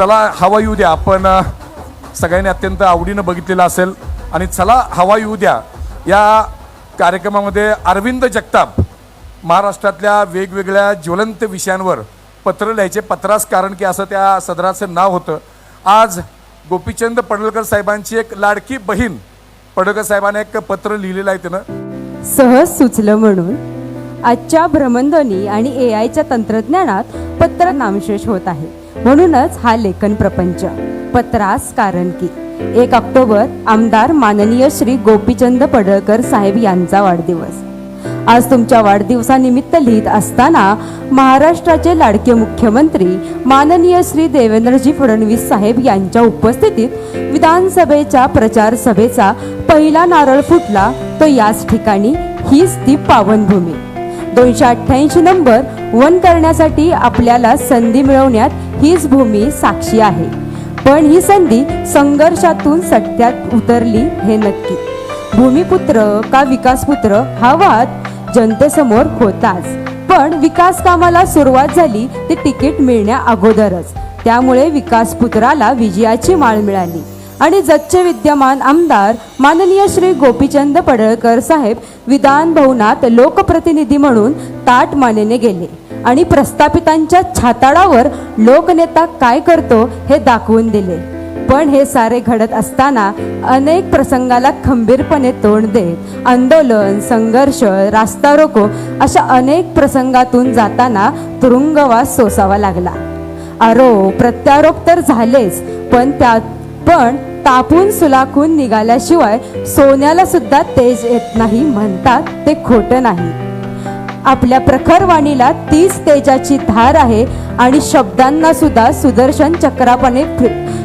चला हवा येऊ द्या. आपण सगळ्यांनी अत्यंत आवडीनं बघितलेलं असेल. आणि चला हवा येऊ द्या. या कार्यक्रमामध्ये अरविंद जगताप महाराष्ट्रातल्या वेगवेगळ्या ज्वलंत विषयांवर पत्र लिहायचे पत्रास कारण की असं त्या सदराचं नाव होतं. आज गोपीचंद पडळकर साहेबांची एक लाडकी बहीण पडळकर साहेबांना एक पत्र लिहिलेलं आहे त्यानं सहज सुचलं म्हणून आजच्या भ्रमणध्वनी आणि ए आयच्या तंत्रज्ञानात पत्र नामशेष होत आहे. म्हणूनच हा लेखन प्रपंच. पत्रास कारण की. एक ऑक्टोबर आमदार माननीय श्री गोपीचंद पडळकर साहेब यांचा वाढदिवस. आज तुमच्या वाढदिवसानिमित्त लिहित असताना महाराष्ट्राचे लाडके मुख्यमंत्री माननीय श्री देवेंद्रजी फडणवीस साहेब यांच्या उपस्थितीत विधानसभेच्या प्रचार सभेचा पहिला नारळ फुटला तो याच ठिकाणी हीच ती पावनभूमी. दोनशे अठ्ठ्याऐंशी नंबर वन करण्यासाठी आपल्याला संधी मिळवण्यात हीच भूमी साक्षी आहे. पण ही संधी संघर्षातून सत्यात उतरली हे नक्की. भूमिपुत्र का विकासपुत्र? हा वाद जनतेसमोर होताच पण विकास कामाला सुरुवात झाली ते तिकीट मिळण्या अगोदरच. त्यामुळे विकासपुत्राला विजयाची माळ मिळाली. आणि जतचे विद्यमान आमदार माननीय श्री गोपीचंद पडळकर साहेब विधान भवनात लोकप्रतिनिधी म्हणून ताट मानेने गेले. आणि प्रस्थापितांच्या छाताडावर लोकनेता काय करतो हे दाखवून दिले. पण हे सारे घडत असताना अनेक प्रसंगाला खंबीरपणे तोंड देत आंदोलन संघर्ष रास्ता रोको अशा अनेक प्रसंगातून जाताना तुरुंगवास सोसावा लागला. आरोप प्रत्यारोप तर झालेच पण त्यात पण तापून सुलाखून निघाल्याशिवाय सोन्याला सुद्धा तेज येत नाही म्हणतात ते खोटं नाही. आपल्या प्रखर वाणीला तीच तेजाची धार आहे आणि शब्दांना सुद्धा सुदर्शन चक्रापणे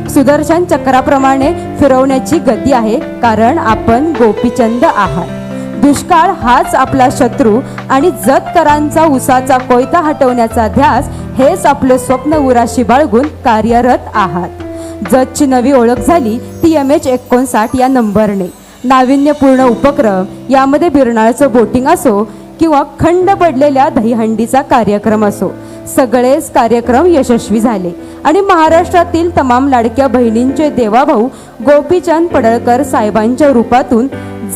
सुदर्शन चक्राप्रमाणे फिरवण्याची गती आहे कारण आपण गोपीचंद आहात. दुष्काळ हाच आपला शत्रू आणि जतकरांचा उसाचा कोयता हटवण्याचा ध्यास हेच आपलं स्वप्न उराशी बाळगून कार्यरत आहात. जजची नवी ओळख झाली ती एम एच एकोणसाठ या नंबरने. नाविन्यपूर्ण उपक्रम यामध्ये बिरणाळचं बोटिंग असो किंवा खंड पडलेल्या दहीहंडीचा कार्यक्रम असो. सगळेच कार्यक्रम यशस्वी झाले आणि महाराष्ट्रातील तमाम लाडक्या बहिणींचे देवाभाऊ गोपीचंद पडळकर साहेबांच्या रूपातून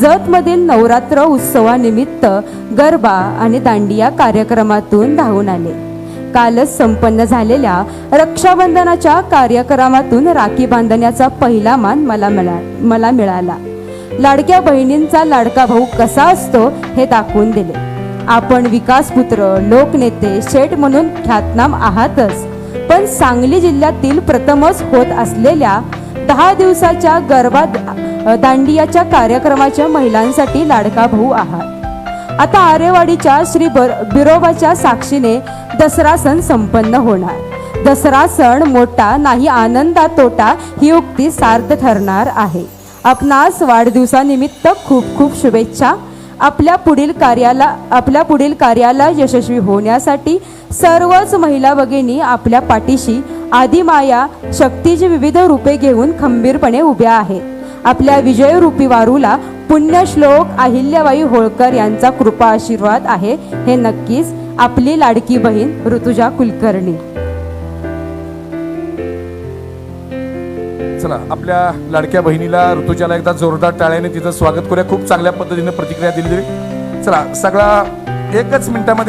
जतमधील नवरात्र उत्सवानिमित्त गरबा आणि दांडिया कार्यक्रमातून धावून आले. कालच संपन्न झालेल्या रक्षाबंधनाच्या कार्यक्रमातून राखी बांधण्याचा पहिला मान मला मिळा मला मिळाला. लाडक्या बहिणींचा लाडका भाऊ कसा असतो हे दाखवून दिले. आपण विकासपुत्र लोकनेते शेठ म्हणून ख्यातनाम आहातच पण सांगली जिल्ह्यातील प्रथमच होत असलेल्या दहा दिवसाच्या गरबा दांडियाच्या कार्यक्रमाच्या महिलांसाठी लाडका भाऊ आहात. आता आरेवाडीच्या श्री बर बिरोबाच्या साक्षीने दसरा सण संपन्न होणार. दसरा सण मोठा नाही आनंदा तोटा ही उक्ती सार्थ ठरणार आहे. आपणास वाढदिवसानिमित्त खूप खूप शुभेच्छा. आपल्या पुढील कार्याला आपल्या पुढील कार्याला यशस्वी होण्यासाठी सर्वच महिला भगिनी आपल्या पाठीशी आदिमाया शक्तीची विविध रूपे घेऊन खंबीरपणे उभ्या आहेत. आपल्या विजयरूपी वारूला पुण्यश्लोक अहिल्याबाई होळकर यांचा कृपा आशीर्वाद आहे. हे नक्कीच आपली लाडकी बहीण ऋतुजा कुलकर्णी. चला आपल्या लाडक्या बहिणीला ऋतुजाला एकदा जोरदार टाळ्याने तिचं स्वागत करूया. खूप चांगल्या पद्धतीने प्रतिक्रिया दिली चला सगळा एकच मिनिटामध्ये